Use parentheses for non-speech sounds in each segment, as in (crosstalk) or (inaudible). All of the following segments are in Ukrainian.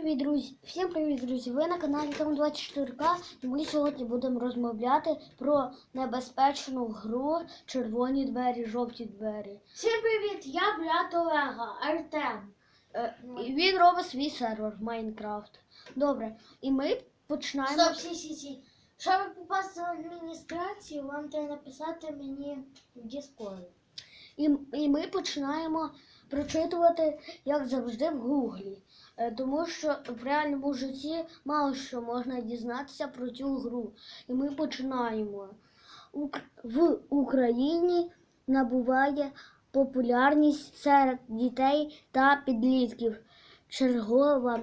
привіт, друзі! Всім привіт, друзі! Ви на каналі Том 24К і ми сьогодні будемо розмовляти про небезпечну гру Червоні двері, жовті двері. Всім привіт! Я брат Олега, Артем. Е, і він робить свій сервер Майнкрафт. Добре, і ми починаємо. Стоп, сі, сі, сі. Щоб попасти в адміністрацію, вам треба написати мені в Discord. І, і ми починаємо прочитувати, як завжди, в Гуглі. Е, Тому що в реальному житті мало що можна дізнатися про цю гру. І ми починаємо. В Україні набуває популярність серед дітей та підлітків. Чергова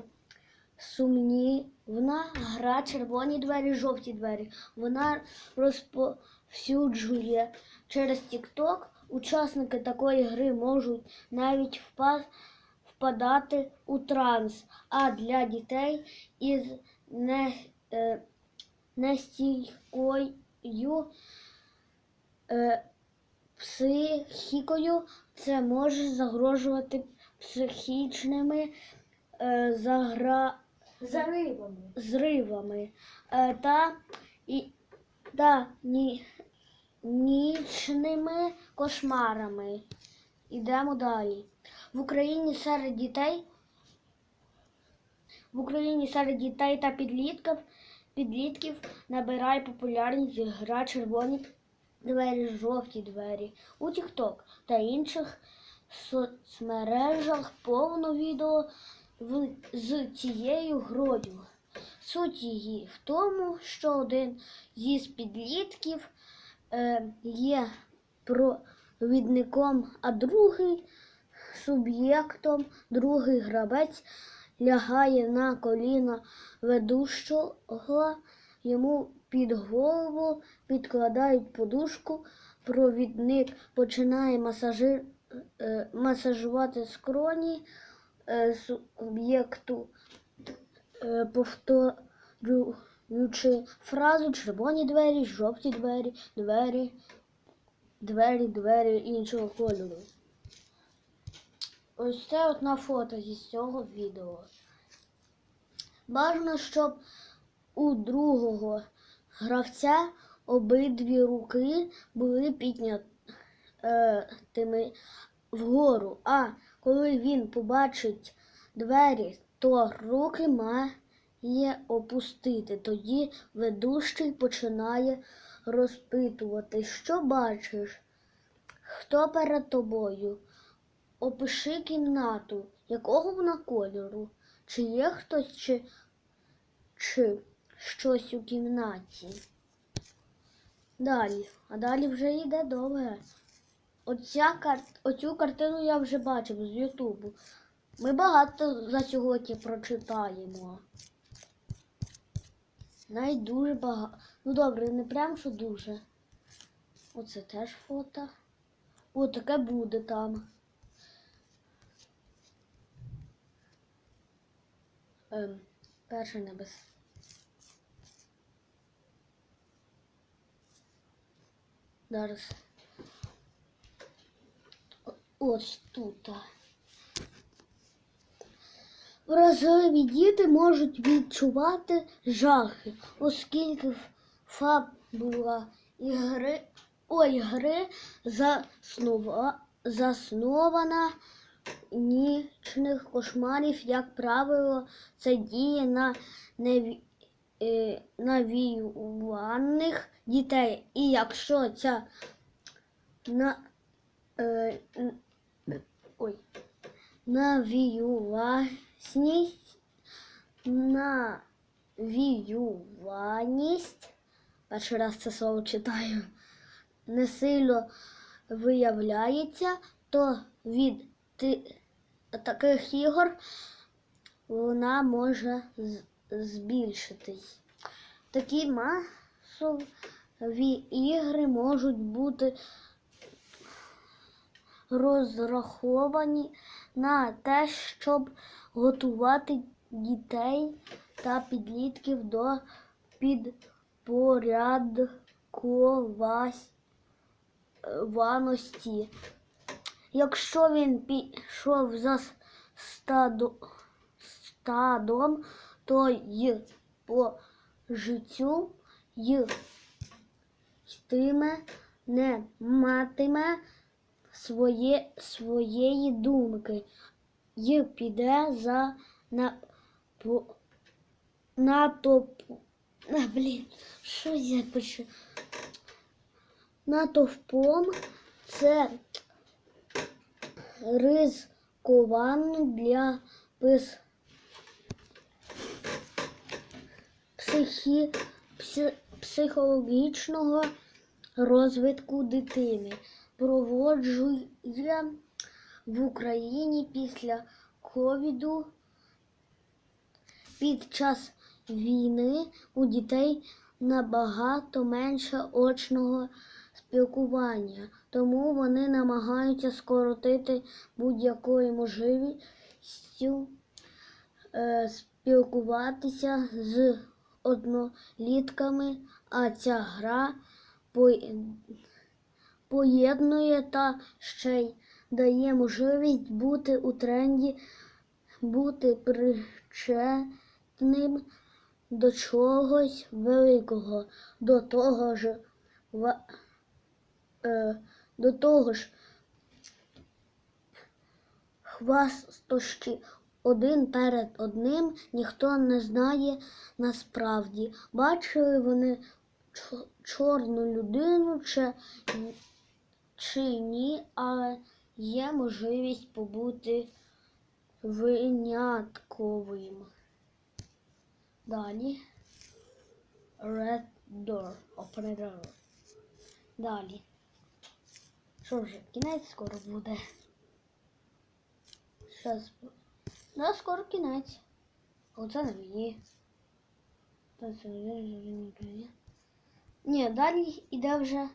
сумнівна гра червоні двері, жовті двері. Вона розповсюджує через TikTok. Учасники такої гри можуть навіть впа- впадати у транс, а для дітей із не, е, нестійкою е, психікою це може загрожувати психічними е, загра За рибами. зривами е, та, і, та ні, нічними кошмарами. Ідемо далі. В Україні серед дітей в Україні серед дітей та підлітків, підлітків набирає популярність гра червоні двері, жовті двері у TikTok та інших соцмережах повно відео з цією грою. Суть її в тому, що один зі підлітків є провідником, а другий суб'єктом, другий гравець лягає на коліна ведущого, йому під голову підкладають подушку, провідник починає масажи, е, масажувати скроні е, суб'єкту, е, повторюючи фразу червоні двері, жовті двері, двері, двері, двері іншого кольору. Ось це от на фото зі цього відео. Бажано, щоб у другого гравця обидві руки були піднятими вгору, а коли він побачить двері, то руки має опустити. Тоді ведущий починає розпитувати, що бачиш, хто перед тобою. Опиши кімнату, якого вона кольору, чи є хтось, чи, чи щось у кімнаті. Далі, а далі вже йде довге. Оця кар... Оцю картину я вже бачив з Ютубу. Ми багато за сьогодні прочитаємо. Навіть дуже багато. Ну добре, не прям що дуже. Оце теж фото. О, таке буде там. Ем, перше небес. Зараз. Ось тут. Вразливі діти можуть відчувати жахи, оскільки фабула ігри, ой, гри заснова, заснована нічних кошмарів, як правило, це діє на е, навіюваних дітей. І якщо ця на, е, ой, навіюваність, навіюваність, перший раз це слово читаю, не сильно виявляється, то від таких ігор вона може збільшитись. Такі масові ігри можуть бути розраховані на те, щоб готувати дітей та підлітків до підпорядкованості. Якщо він пішов за стадо, стадом, то й по життю й йтиме, не матиме своє, своєї думки, й піде за на, по, натоп, а, блін, що я пишу? Натовпом це ризикований для пис, психі, пси, психологічного розвитку дитини. Проводжує в Україні після ковіду. Під час війни у дітей набагато менше очного спілкування, тому вони намагаються скоротити будь-якою можливістю е, спілкуватися з однолітками, а ця гра по- поєднує та ще й дає можливість бути у тренді, бути причетним до чогось великого, до того ж, ва- е, до того ж хвастощі один перед одним ніхто не знає насправді. Бачили вони чорну людину чи, чи ні, але є можливість побути винятковим. Далі. Red door. Operator. Далі. Що вже, кінець скоро буде. Щас. Да, скоро кінець. Оце не мені. Ні, далі іде вже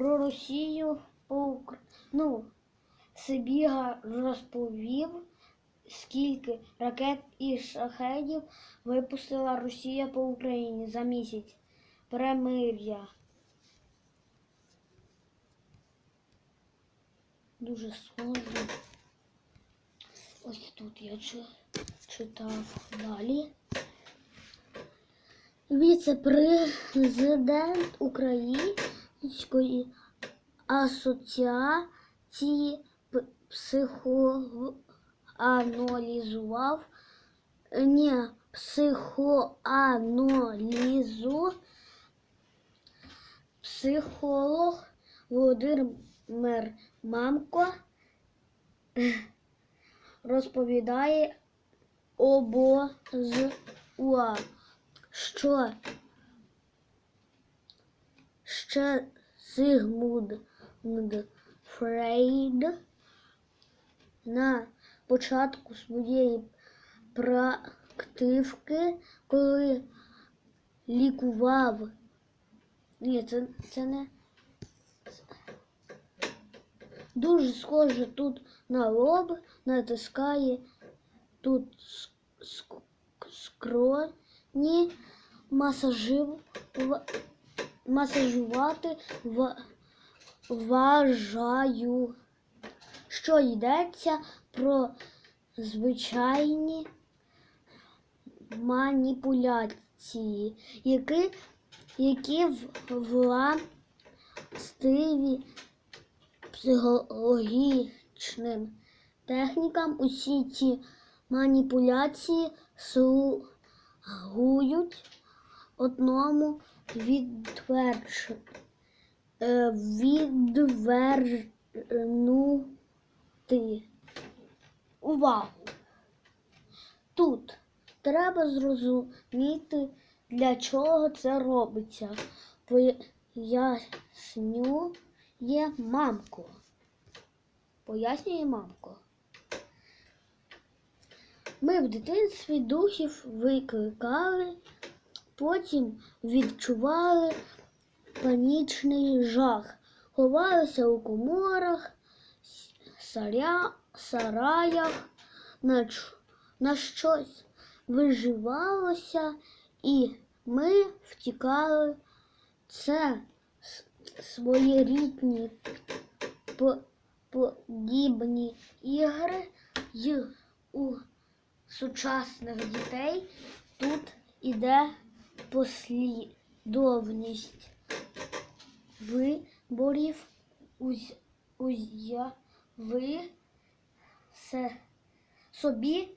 про Росію по. Ну, Сибіга розповів, скільки ракет і шахедів випустила Росія по Україні за місяць перемир'я. Дуже сложно. Ось тут я читав далі. Віце-президент Української асоціації психоаналізував ні, психоаналізу психолог Володимир Мамко розповідає обозуа, що ще Сигмунд Фрейд на початку своєї практивки, коли лікував. Ні, це, це не. Дуже схоже тут на лоб, натискає тут ск- скроні, масажив, масажувати вважаю, що йдеться про звичайні маніпуляції, які, які властиві психологічним технікам. Усі ці маніпуляції слугують одному відтвердж... е, відвернути увагу. Тут треба зрозуміти, для чого це робиться. Пояснює мамко. Пояснює мамко. Ми в дитинстві духів викликали, потім відчували панічний жах, ховалися у коморах, саря, сараях, на, на щось виживалося, і ми втікали. Це своєрідні подібні ігри й у сучасних дітей тут іде послідовність виборів уяви собі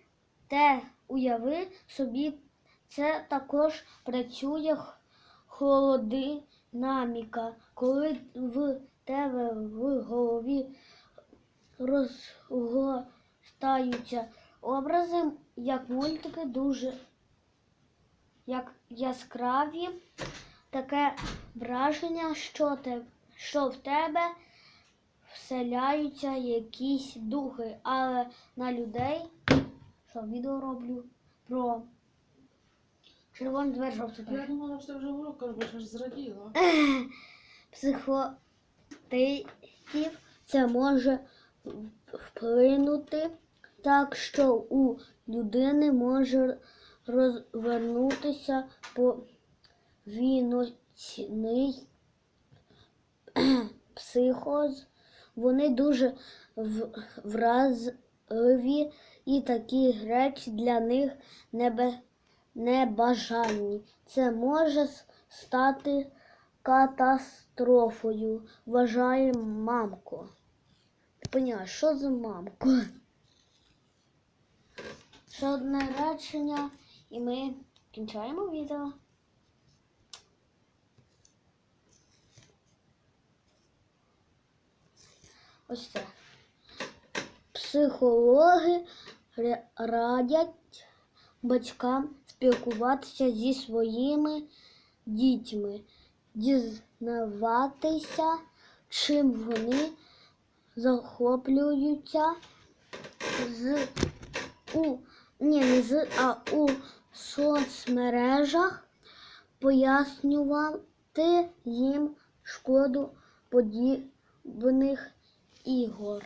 те уяви собі це також працює холодинаміка, коли в тебе в голові розгортаються образи, як мультики, дуже як яскраві, таке враження, що, те, що в тебе вселяються якісь духи, але на людей, що відео роблю про червоний двері жовтий Я думала, що ти вже урок робиш, аж зраділа. (laughs) психотипів це може вплинути так, що у людини може розвернутися повіночний (clears throat) психоз. Вони дуже вразливі і такі речі для них небе, небажанні. Це може стати катастрофою, вважає мамко. Поняла, що за мамко? Ще речення, і ми кінчаємо відео. Ось це. Психологи радять батькам спілкуватися зі своїми дітьми, дізнаватися, чим вони захоплюються з у ні, не з, а у соцмережах, пояснювати їм шкоду подібних ігор.